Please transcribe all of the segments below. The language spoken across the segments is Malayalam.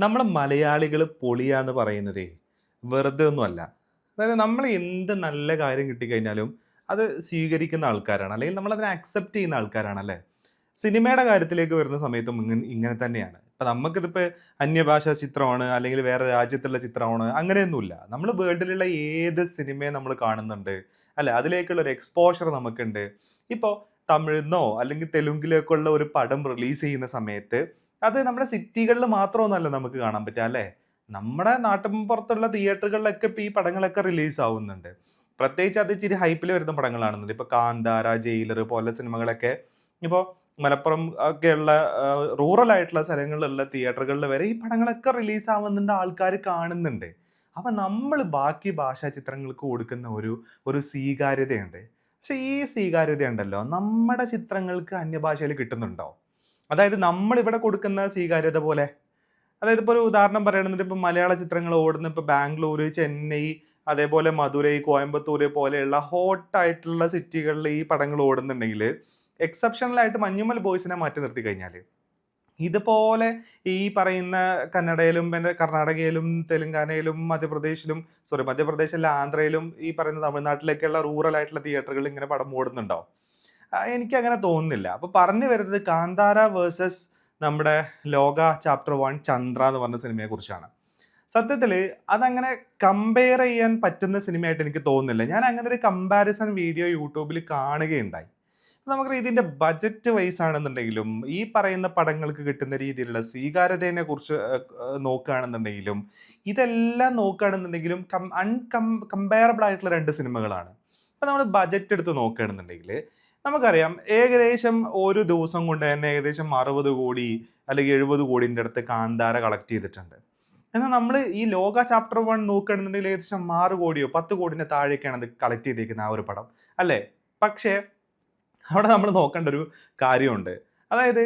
നമ്മൾ മലയാളികൾ പൊളിയാന്ന് പറയുന്നതേ വെറുതെ ഒന്നുമല്ല. അതായത് നമ്മൾ എന്ത് നല്ല കാര്യം കിട്ടിക്കഴിഞ്ഞാലും അത് സ്വീകരിക്കുന്ന ആൾക്കാരാണ്. അല്ലെങ്കിൽ നമ്മൾ അതിനെ അക്സെപ്റ്റ് ചെയ്യുന്ന ആൾക്കാരാണ് അല്ലേ? സിനിമയുടെ കാര്യത്തിലേക്ക് വരുന്ന സമയത്തും ഇങ്ങനെ ഇങ്ങനെ തന്നെയാണ്. ഇപ്പം നമുക്കിതിപ്പോൾ അന്യഭാഷാ ചിത്രമാണ് അല്ലെങ്കിൽ വേറെ രാജ്യത്തുള്ള ചിത്രമാണ് അങ്ങനെയൊന്നുമില്ല. നമ്മൾ വേൾഡിലുള്ള ഏത് സിനിമയും നമ്മൾ കാണുന്നുണ്ട് അല്ലെ? അതിലേക്കുള്ള ഒരു എക്സ്പോഷർ നമുക്കുണ്ട്. ഇപ്പോൾ തമിഴ്ന്നോ അല്ലെങ്കിൽ തെലുങ്കിലേക്കുള്ള ഒരു പടം റിലീസ് ചെയ്യുന്ന സമയത്ത് അത് നമ്മുടെ സിറ്റികളിൽ മാത്രമൊന്നുമല്ല നമുക്ക് കാണാൻ പറ്റുക അല്ലേ? നമ്മുടെ നാട്ടിൻ പുറത്തുള്ള തിയേറ്ററുകളിലൊക്കെ ഇപ്പോൾ ഈ പടങ്ങളൊക്കെ റിലീസ് ആവുന്നുണ്ട് പ്രത്യേകിച്ച് അത് ഇച്ചിരി ഹൈപ്പിൽ വരുന്ന പടങ്ങളാണെന്നുണ്ട്. ഇപ്പോൾ കാന്താര ജയിലർ പോലെ സിനിമകളൊക്കെ ഇപ്പോൾ മലപ്പുറം ഒക്കെയുള്ള റൂറൽ ആയിട്ടുള്ള സ്ഥലങ്ങളിലുള്ള തിയേറ്ററുകളിൽ വരെ ഈ പടങ്ങളൊക്കെ റിലീസ് ആവുന്നുണ്ട് ആൾക്കാർ കാണുന്നുണ്ട്. അപ്പം നമ്മൾ ബാക്കി ഭാഷാ ചിത്രങ്ങൾക്ക് കൊടുക്കുന്ന ഒരു ഒരു സ്വീകാര്യതയുണ്ട്. പക്ഷേ ഈ സ്വീകാര്യത ഉണ്ടല്ലോ നമ്മുടെ ചിത്രങ്ങൾക്ക് അന്യഭാഷയിൽ കിട്ടുന്നുണ്ടോ? അതായത് നമ്മളിവിടെ കൊടുക്കുന്ന സ്വീകാര്യത പോലെ. അതായത് ഇപ്പോൾ ഒരു ഉദാഹരണം പറയുകയാണെന്നുണ്ടെങ്കിൽ ഇപ്പോൾ മലയാള ചിത്രങ്ങൾ ഓടുന്ന ഇപ്പോൾ ബാംഗ്ലൂർ ചെന്നൈ അതേപോലെ മധുരൈ കോയമ്പത്തൂർ പോലെയുള്ള ഹോട്ടായിട്ടുള്ള സിറ്റികളിൽ ഈ പടങ്ങൾ ഓടുന്നുണ്ടെങ്കിൽ എക്സെപ്ഷണൽ ആയിട്ട് മഞ്ഞുമൽ ബോയ്സിനെ മാറ്റി നിർത്തി കഴിഞ്ഞാൽ ഇതുപോലെ ഈ പറയുന്ന കന്നഡയിലും പിന്നെ കർണാടകയിലും തെലുങ്കാനയിലും മധ്യപ്രദേശിലും സോറി മധ്യപ്രദേശിലെ ആന്ധ്രയിലും ഈ പറയുന്ന തമിഴ്നാട്ടിലേക്കുള്ള റൂറൽ ആയിട്ടുള്ള തിയേറ്ററുകൾ ഇങ്ങനെ പടം ഓടുന്നുണ്ടോ? ആ, എനിക്ക് അങ്ങനെ തോന്നുന്നില്ല. അപ്പോൾ പറഞ്ഞു വരുന്നത് കാന്താര വേഴ്സസ് നമ്മുടെ ലോക ചാപ്റ്റർ വൺ ചന്ദ്ര എന്ന് പറഞ്ഞ സിനിമയെക്കുറിച്ചാണ്. സത്യത്തിൽ അതങ്ങനെ കമ്പയർ ചെയ്യാൻ പറ്റുന്ന സിനിമയായിട്ട് എനിക്ക് തോന്നുന്നില്ല. ഞാൻ അങ്ങനെ ഒരു കമ്പാരിസൺ വീഡിയോ യൂട്യൂബിൽ കാണുകയുണ്ടായി. നമുക്ക് ഇതിന്റെ ബജറ്റ് വൈസ് ആണെന്നുണ്ടെങ്കിലും ഈ പറയുന്ന പടങ്ങൾക്ക് കിട്ടുന്ന രീതിയിലുള്ള സ്വീകാര്യതയെ കുറിച്ച് നോക്കുകയാണെന്നുണ്ടെങ്കിലും ഇതെല്ലാം നോക്കുകയാണെന്നുണ്ടെങ്കിലും കം അൺകം കമ്പയറബിൾ ആയിട്ടുള്ള രണ്ട് സിനിമകളാണ്. അപ്പോൾ നമ്മൾ ബജറ്റ് എടുത്ത് നോക്കുകയാണെന്നുണ്ടെങ്കിൽ നമുക്കറിയാം ഏകദേശം ഒരു ദിവസം കൊണ്ട് തന്നെ ഏകദേശം അറുപത് കോടി അല്ലെങ്കിൽ എഴുപത് കോടിന്റെ അടുത്ത് കാന്താര കളക്ട് ചെയ്തിട്ടുണ്ട്. എന്നാൽ നമ്മൾ ഈ ലോക ചാപ്റ്റർ വൺ നോക്കുകയാണെന്നുണ്ടെങ്കിൽ ഏകദേശം ആറ് കോടിയോ പത്ത് കോടിന്റെ താഴേക്കാണ് അത് കളക്ട് ചെയ്തേക്കുന്നത് ആ ഒരു പടം അല്ലേ? പക്ഷേ അവിടെ നമ്മൾ നോക്കേണ്ട ഒരു കാര്യമുണ്ട്. അതായത്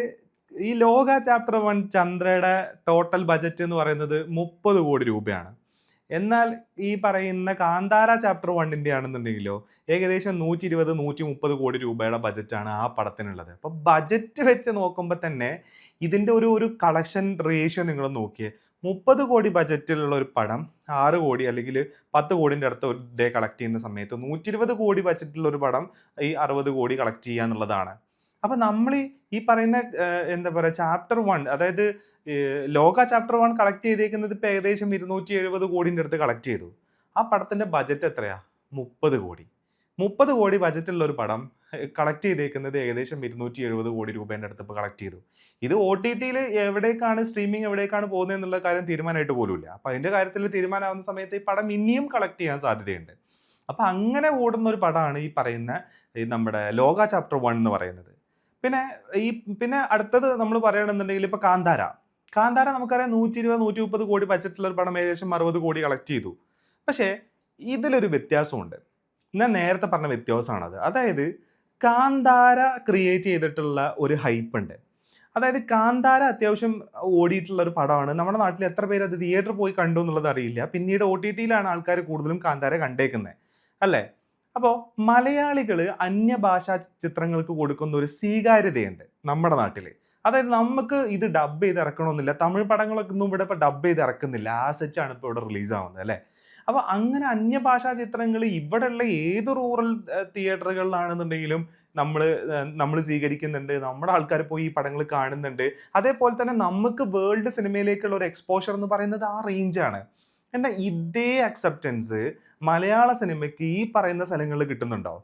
ഈ ലോക ചാപ്റ്റർ വൺ ചന്ദ്രയുടെ ടോട്ടൽ ബജറ്റ് എന്ന് പറയുന്നത് മുപ്പത് കോടി രൂപയാണ്. എന്നാൽ ഈ പറയുന്ന കാന്താര ചാപ്റ്റർ വണ്ണിന്റെ ആണെന്നുണ്ടെങ്കിലോ ഏകദേശം നൂറ്റി ഇരുപത് നൂറ്റി മുപ്പത് കോടി രൂപയുടെ ബജറ്റാണ് ആ പടത്തിനുള്ളത്. അപ്പോൾ ബജറ്റ് വെച്ച് നോക്കുമ്പോൾ തന്നെ ഇതിന്റെ ഒരു ഒരു കളക്ഷൻ റേഷ്യോ നിങ്ങൾ നോക്കിയേ മുപ്പത് കോടി ബജറ്റിലുള്ള ഒരു പടം ആറ് കോടി അല്ലെങ്കിൽ പത്ത് കോടിന്റെ അടുത്ത് ഒരു ഡേ കളക്ട് ചെയ്യുന്ന സമയത്ത് നൂറ്റി ഇരുപത് കോടി ബജറ്റിലുള്ള ഒരു പടം ഈ അറുപത് കോടി കളക്ട് ചെയ്യുക എന്നുള്ളതാണ്. അപ്പം നമ്മൾ ഈ- പറയുന്ന എന്താ പറയുക ചാപ്റ്റർ വൺ അതായത് ലോക ചാപ്റ്റർ വൺ കളക്ട് ചെയ്തേക്കുന്നത് ഇപ്പം ഏകദേശം ഇരുന്നൂറ്റി എഴുപത് കോടിന്റെ അടുത്ത് കളക്ട് ചെയ്തു. ആ പടത്തിന്റെ ബജറ്റ് എത്രയാ? മുപ്പത് കോടി. മുപ്പത് കോടി ബജറ്റുള്ള ഒരു പടം കളക്ട് ചെയ്തേക്കുന്നത് ഏകദേശം ഇരുന്നൂറ്റി എഴുപത് കോടി രൂപേന്റെ അടുത്ത് ഇപ്പോൾ കളക്ട് ചെയ്തു. ഇത് ഒ ടി ടിയിൽ എവിടേക്കാണ് സ്ട്രീമിംഗ് എവിടേക്കാണ് പോകുന്നത് എന്നുള്ള കാര്യം തീരുമാനമായിട്ട് പോലുമില്ല. അപ്പം അതിന്റെ കാര്യത്തിൽ തീരുമാനമാവുന്ന സമയത്ത് ഈ പടം ഇനിയും കളക്ട് ചെയ്യാൻ സാധ്യതയുണ്ട്. അപ്പം അങ്ങനെ ഓടുന്ന ഒരു പടമാണ് ഈ പറയുന്ന നമ്മുടെ ലോക ചാപ്റ്റർ വൺ എന്ന് പറയുന്നത്. പിന്നെ ഈ പിന്നെ അടുത്തത് നമ്മൾ പറയണമെന്നുണ്ടെങ്കിൽ ഇപ്പോൾ കാന്താര. കാന്താര നമുക്കറിയാം നൂറ്റി ഇരുപത് നൂറ്റി മുപ്പത് കോടി ബജറ്റുള്ള ഒരു പടം ഏകദേശം അറുപത് കോടി കളക്ട് ചെയ്തു. പക്ഷേ ഇതിലൊരു വ്യത്യാസമുണ്ട്. ഞാൻ നേരത്തെ പറഞ്ഞ വ്യത്യാസമാണത്. അതായത് കാന്താര ക്രിയേറ്റ് ചെയ്തിട്ടുള്ള ഒരു ഹൈപ്പ് ഉണ്ട്. അതായത് കാന്താര അത്യാവശ്യം ഓടിയിട്ടുള്ള ഒരു പടമാണ്. നമ്മുടെ നാട്ടിൽ എത്ര പേര് അത് തിയേറ്റർ പോയി കണ്ടു എന്നുള്ളത് അറിയില്ല. പിന്നീട് ഒ ടി ടിയിലാണ് ആൾക്കാർ കൂടുതലും കാന്താര കണ്ടേക്കുന്നത് അല്ലേ? അപ്പോൾ മലയാളികൾ അന്യഭാഷാ ചിത്രങ്ങൾക്ക് കൊടുക്കുന്ന ഒരു സ്വീകാര്യതയുണ്ട് നമ്മുടെ നാട്ടിൽ അതായത് നമുക്ക് ഇത് ഡബ് ചെയ്ത് ഇറക്കണമെന്നില്ല. തമിഴ് പടങ്ങളൊക്കെ ഒന്നും ഇവിടെ ഇപ്പോൾ ഡബ് ചെയ്ത് ഇറക്കുന്നില്ല. ആ സെച്ചാണ് ഇപ്പോൾ ഇവിടെ റിലീസ് ആവുന്നത് അല്ലേ? അപ്പോൾ അങ്ങനെ അന്യഭാഷാ ചിത്രങ്ങൾ ഇവിടെയുള്ള ഏത് റൂറൽ തിയേറ്ററുകളിലാണെന്നുണ്ടെങ്കിലും നമ്മൾ നമ്മൾ സ്വീകരിക്കുന്നുണ്ട്. നമ്മുടെ ആൾക്കാർ പോയി ഈ പടങ്ങൾ കാണുന്നുണ്ട്. അതേപോലെ തന്നെ നമുക്ക് വേൾഡ് സിനിമയിലേക്കുള്ള ഒരു എക്സ്പോഷർ എന്ന് പറയുന്നത് ആ റേഞ്ചാണ് എന്നാൽ ഇതേ അക്സെപ്റ്റൻസ് മലയാള സിനിമയ്ക്ക് ഈ പറയുന്ന സ്ഥലങ്ങളിൽ കിട്ടുന്നുണ്ടോ?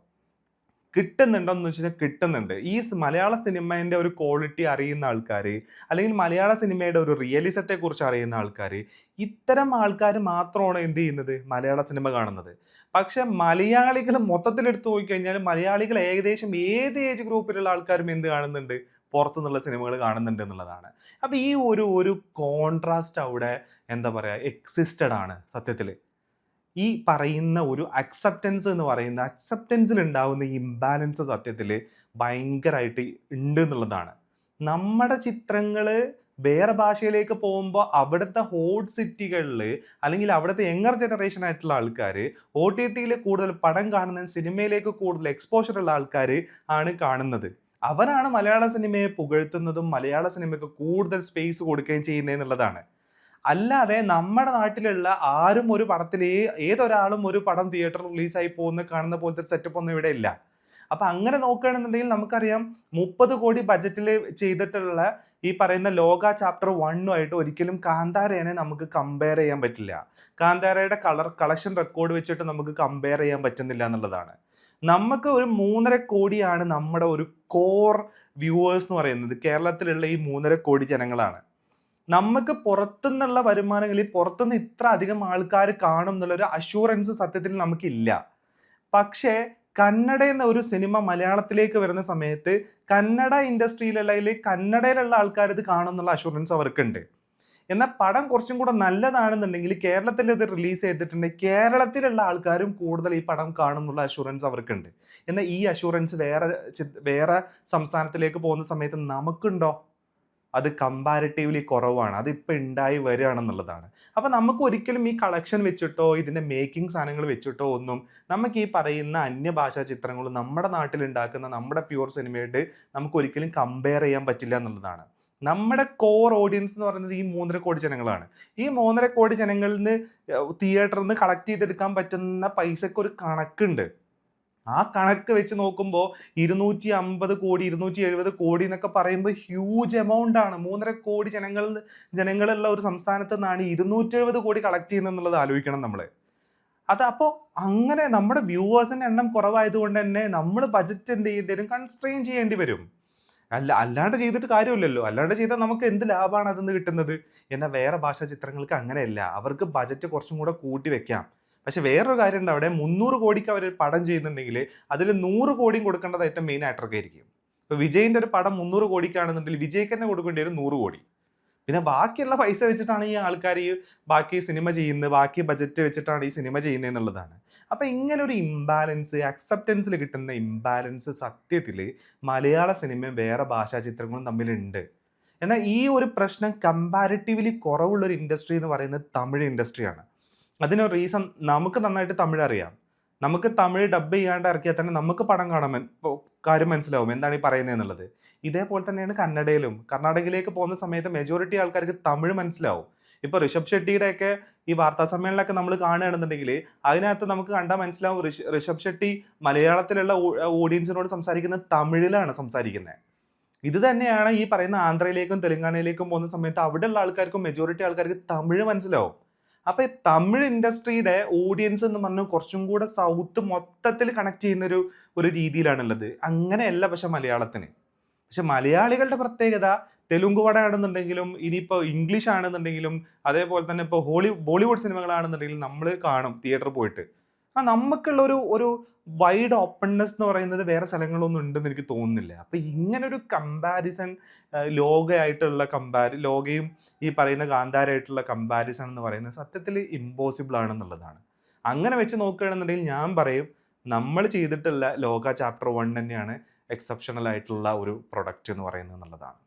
കിട്ടുന്നുണ്ടോ എന്ന് വെച്ചാൽ കിട്ടുന്നുണ്ട്. ഈ മലയാള സിനിമേന്റെ ഒരു ക്വാളിറ്റി അറിയുന്ന ആൾക്കാർ അല്ലെങ്കിൽ മലയാള സിനിമയുടെ ഒരു റിയലിസത്തെ കുറിച്ച് അറിയുന്ന ആൾക്കാർ ഇത്തരം ആൾക്കാർ മാത്രമാണ് എന്ത് ചെയ്യുന്നത്? മലയാള സിനിമ കാണുന്നത്. പക്ഷെ മലയാളികൾ മൊത്തത്തിലെടുത്ത് നോക്കി നോക്കിക്കഴിഞ്ഞാൽ മലയാളികൾ ഏകദേശം ഏത് ഏജ് ഗ്രൂപ്പിലുള്ള ആൾക്കാരും എന്ത് കാണുന്നുണ്ട്? പുറത്തുനിന്നുള്ള സിനിമകൾ കാണുന്നുണ്ട് എന്നുള്ളതാണ്. അപ്പോൾ ഈ ഒരു ഒരു കോൺട്രാസ്റ്റ് അവിടെ എന്താ പറയുക എക്സിസ്റ്റഡ് ആണ് സത്യത്തിൽ ഈ പറയുന്ന ഒരു അക്സെപ്റ്റൻസ് എന്ന് പറയുന്ന അക്സെപ്റ്റൻസിൽ ഉണ്ടാവുന്ന ഈ ഇംബാലൻസ് സത്യത്തിൽ ഭയങ്കരമായിട്ട് ഉണ്ട് എന്നുള്ളതാണ്. നമ്മുടെ ചിത്രങ്ങൾ വേറെ ഭാഷയിലേക്ക് പോകുമ്പോൾ അവിടുത്തെ ഹോട്ട് സിറ്റികളിൽ അല്ലെങ്കിൽ അവിടുത്തെ യങ്ങർ ജനറേഷൻ ആയിട്ടുള്ള ആൾക്കാർ ഒ ടി ടിയിൽ കൂടുതൽ പടം കാണുന്ന സിനിമയിലേക്ക് കൂടുതൽ എക്സ്പോഷർ ഉള്ള ആൾക്കാർ ആണ് കാണുന്നത്. അവരാണ് മലയാള സിനിമയെ പുകഴ്ത്തുന്നതും മലയാള സിനിമയ്ക്ക് കൂടുതൽ സ്പേസ് കൊടുക്കുകയും ചെയ്യുന്നത് എന്നുള്ളതാണ്. അല്ലാതെ നമ്മുടെ നാട്ടിലുള്ള ആരും ഒരു പടത്തിൽ ഏതൊരാളും ഒരു പടം തിയേറ്റർ റിലീസായി പോകുന്ന കാണുന്ന പോലത്തെ സെറ്റപ്പ് ഒന്നും ഇവിടെ ഇല്ല. അപ്പൊ അങ്ങനെ നോക്കുകയാണെന്നുണ്ടെങ്കിൽ നമുക്കറിയാം മുപ്പത് കോടി ബജറ്റിൽ ചെയ്തിട്ടുള്ള ഈ പറയുന്ന ലോക ചാപ്റ്റർ വണ്ണുമായിട്ട് ഒരിക്കലും കാന്താരേനെ നമുക്ക് കമ്പയർ ചെയ്യാൻ പറ്റില്ല. കാന്താരയുടെ കളർ കളക്ഷൻ റെക്കോർഡ് വെച്ചിട്ട് നമുക്ക് കമ്പയർ ചെയ്യാൻ പറ്റുന്നില്ല എന്നുള്ളതാണ്. നമുക്ക് ഒരു മൂന്നര കോടിയാണ് നമ്മുടെ ഒരു കോർ വ്യൂവേഴ്സ് എന്ന് പറയുന്നത്. കേരളത്തിലുള്ള ഈ മൂന്നര കോടി ജനങ്ങളാണ്. നമുക്ക് പുറത്തുനിന്നുള്ള വരുമാനങ്ങളിൽ പുറത്തുനിന്ന് ഇത്ര അധികം ആൾക്കാർ കാണും എന്നുള്ളൊരു അഷുറൻസ് സത്യത്തിൽ നമുക്കില്ല. പക്ഷേ കന്നഡ എന്ന ഒരു സിനിമ മലയാളത്തിലേക്ക് വരുന്ന സമയത്ത് കന്നഡ ഇൻഡസ്ട്രിയിലുള്ള അല്ലെങ്കിൽ കന്നഡയിലുള്ള ആൾക്കാർ ഇത് കാണും എന്നുള്ള അഷുറൻസ് അവർക്കുണ്ട്. എന്നാൽ പടം കുറച്ചും കൂടെ നല്ലതാണെന്നുണ്ടെങ്കിൽ കേരളത്തിൽ ഇത് റിലീസ് ചെയ്തിട്ടുണ്ടെങ്കിൽ കേരളത്തിലുള്ള ആൾക്കാരും കൂടുതൽ ഈ പടം കാണുന്നുള്ള അഷുറൻസ് അവർക്കുണ്ട്. എന്നാൽ ഈ അഷുറൻസ് വേറെ വേറെ സംസ്ഥാനത്തിലേക്ക് പോകുന്ന സമയത്ത് നമുക്കുണ്ടോ? അത് കമ്പാരിറ്റീവ്ലി കുറവാണ്. അതിപ്പോൾ ഉണ്ടായി വരികയാണെന്നുള്ളതാണ്. അപ്പോൾ നമുക്ക് ഒരിക്കലും ഈ കളക്ഷൻ വെച്ചിട്ടോ ഇതിന്റെ മേക്കിംഗ് സാധനങ്ങൾ വെച്ചിട്ടോ ഒന്നും നമുക്ക് ഈ പറയുന്ന അന്യഭാഷാ ചിത്രങ്ങൾ നമ്മുടെ നാട്ടിലുണ്ടാക്കുന്ന നമ്മുടെ പ്യുവർ സിനിമയായിട്ട് നമുക്ക് ഒരിക്കലും കമ്പയർ ചെയ്യാൻ പറ്റില്ല എന്നുള്ളതാണ്. നമ്മുടെ കോർ ഓഡിയൻസ് എന്ന് പറയുന്നത് ഈ മൂന്നര കോടി ജനങ്ങളാണ്. ഈ മൂന്നര കോടി ജനങ്ങളിൽ നിന്ന് തിയേറ്ററിൽ നിന്ന് കളക്ട് ചെയ്തെടുക്കാൻ പറ്റുന്ന പൈസക്ക് ഒരു കണക്കുണ്ട്. ആ കണക്ക് വെച്ച് നോക്കുമ്പോൾ ഇരുന്നൂറ്റി അമ്പത് കോടി ഇരുന്നൂറ്റി എഴുപത് കോടി എന്നൊക്കെ പറയുമ്പോൾ ഹ്യൂജ് എമൗണ്ട് ആണ്. മൂന്നര കോടി ജനങ്ങൾ ജനങ്ങളുള്ള ഒരു സംസ്ഥാനത്ത് നിന്നാണ് ഇരുന്നൂറ്റി എഴുപത് കോടി കളക്ട് ചെയ്യുന്നത് എന്നുള്ളത് ആലോചിക്കണം നമ്മൾ അത് അപ്പോൾ അങ്ങനെ നമ്മുടെ വ്യൂവേഴ്സിന്റെ എണ്ണം കുറവായതുകൊണ്ട് തന്നെ നമ്മൾ ബജറ്റ് എന്ത് ചെയ്യേണ്ടി വരും? കൺസ്ട്രെയിൻ ചെയ്യേണ്ടി വരും. അല്ല അല്ലാണ്ട് ചെയ്തിട്ട് കാര്യമില്ലല്ലോ. അല്ലാണ്ട് ചെയ്താൽ നമുക്ക് എന്ത് ലാഭമാണ് അതിൽ നിന്ന് കിട്ടുന്നത്? എന്നാൽ വേറെ ഭാഷാ ചിത്രങ്ങൾക്ക് അങ്ങനെയല്ല. അവർക്ക് ബജറ്റ് കുറച്ചും കൂടെ കൂട്ടി വെക്കാം. പക്ഷെ വേറൊരു കാര്യം ഉണ്ട് അവിടെ മുന്നൂറ് കോടിക്ക് അവർ പടം ചെയ്യുന്നുണ്ടെങ്കിൽ അതിൽ നൂറ് കോടിയും കൊടുക്കേണ്ടത് ഏറ്റവും മെയിൻ ആക്ടർക്ക് ആയിരിക്കും ഇപ്പോൾ വിജയിന്റെ ഒരു പടം മുന്നൂറ് കോടിക്കാണെന്നുണ്ടെങ്കിൽ വിജയ്ക്ക് തന്നെ കൊടുക്കേണ്ടി വരും നൂറ് കോടി. പിന്നെ ബാക്കിയുള്ള പൈസ വെച്ചിട്ടാണ് ഈ ആൾക്കാർ ഈ ബാക്കി സിനിമ ചെയ്യുന്നത് ബാക്കി ബജറ്റ് വെച്ചിട്ടാണ് ഈ സിനിമ ചെയ്യുന്നത് എന്നുള്ളതാണ്. അപ്പോൾ ഇങ്ങനെ ഒരു ഇംബാലൻസ് അക്സെപ്റ്റൻസിൽ കിട്ടുന്ന ഇംബാലൻസ് സത്യത്തിൽ മലയാള സിനിമയും വേറെ ഭാഷാ ചിത്രങ്ങളും തമ്മിലുണ്ട്. എന്നാൽ ഈ ഒരു പ്രശ്നം കമ്പാരിറ്റീവ്ലി കുറവുള്ളൊരു ഇൻഡസ്ട്രി എന്ന് പറയുന്നത് തമിഴ് ഇൻഡസ്ട്രിയാണ് അതിന് റീസൺ നമുക്ക് നന്നായിട്ട് തമിഴ് അറിയാം. നമുക്ക് തമിഴ് ഡബ് ചെയ്യാണ്ട് ഇറക്കിയാൽ തന്നെ നമുക്ക് പടം കാണാൻ കാര്യം മനസ്സിലാവും. എന്താണ് ഈ പറയുന്നത് എന്നുള്ളത്. ഇതേപോലെ തന്നെയാണ് കന്നഡയിലും. കർണാടകയിലേക്ക് പോകുന്ന സമയത്ത് മെജോറിറ്റി ആൾക്കാർക്ക് തമിഴ് മനസ്സിലാവും. ഇപ്പൊ ഋഷഭ് ഷെട്ടിയുടെയൊക്കെ ഈ വാർത്താ സമ്മേളനമൊക്കെ നമ്മൾ കാണുകയാണെന്നുണ്ടെങ്കിൽ അതിനകത്ത് നമുക്ക് കണ്ടാൽ മനസ്സിലാവും ഋഷഭ് ഷെട്ടി മലയാളത്തിലുള്ള ഓഡിയൻസിനോട് സംസാരിക്കുന്നത് തമിഴിലാണ് സംസാരിക്കുന്നത് ഇത് തന്നെയാണ് ഈ പറയുന്ന ആന്ധ്രയിലേക്കും തെലങ്കാനയിലേക്കും പോകുന്ന സമയത്ത് അവിടെയുള്ള ആൾക്കാർക്കും മെജോറിറ്റി ആൾക്കാർക്ക് തമിഴ് മനസ്സിലാവും. അപ്പൊ തമിഴ് ഇൻഡസ്ട്രിയുടെ ഓഡിയൻസ് എന്ന് പറഞ്ഞാൽ കുറച്ചും കൂടെ സൗത്ത് മൊത്തത്തിൽ കണക്ട് ചെയ്യുന്ന ഒരു ഒരു രീതിയിലാണുള്ളത്. അങ്ങനെയല്ല പക്ഷെ മലയാളത്തിന്. പക്ഷെ മലയാളികളുടെ പ്രത്യേകത തെലുങ്ക് പടം ആണെന്നുണ്ടെങ്കിലും ഇനിയിപ്പോൾ ഇംഗ്ലീഷ് ആണെന്നുണ്ടെങ്കിലും അതേപോലെ തന്നെ ഇപ്പോൾ ഹോളി ബോളിവുഡ് സിനിമകളാണെന്നുണ്ടെങ്കിലും നമ്മൾ കാണും തിയേറ്റർ പോയിട്ട്. ആ നമുക്കുള്ള ഒരു ഒരു വൈഡ് ഓപ്പൺനെസ് എന്ന് പറയുന്നത് വേറെ സ്ഥലങ്ങളൊന്നും ഉണ്ടെന്ന് എനിക്ക് തോന്നുന്നില്ല. അപ്പൊ ഇങ്ങനെ ഒരു കമ്പാരിസൺ ലോകയായിട്ടുള്ള കമ്പാരി ലോകയും ഈ പറയുന്ന കാന്താരായിട്ടുള്ള കമ്പാരിസൺ എന്ന് പറയുന്നത് സത്യത്തിൽ ഇമ്പോസിബിൾ ആണെന്നുള്ളതാണ്. അങ്ങനെ വെച്ച് നോക്കുകയാണെന്നുണ്ടെങ്കിൽ ഞാൻ പറയും നമ്മൾ ചെയ്തിട്ടുള്ള ലോക ചാപ്റ്റർ വൺ തന്നെയാണ് എക്സെപ്ഷണൽ ആയിട്ടുള്ള ഒരു പ്രൊഡക്റ്റ് എന്ന് പറയുന്നത് എന്നുള്ളതാണ്.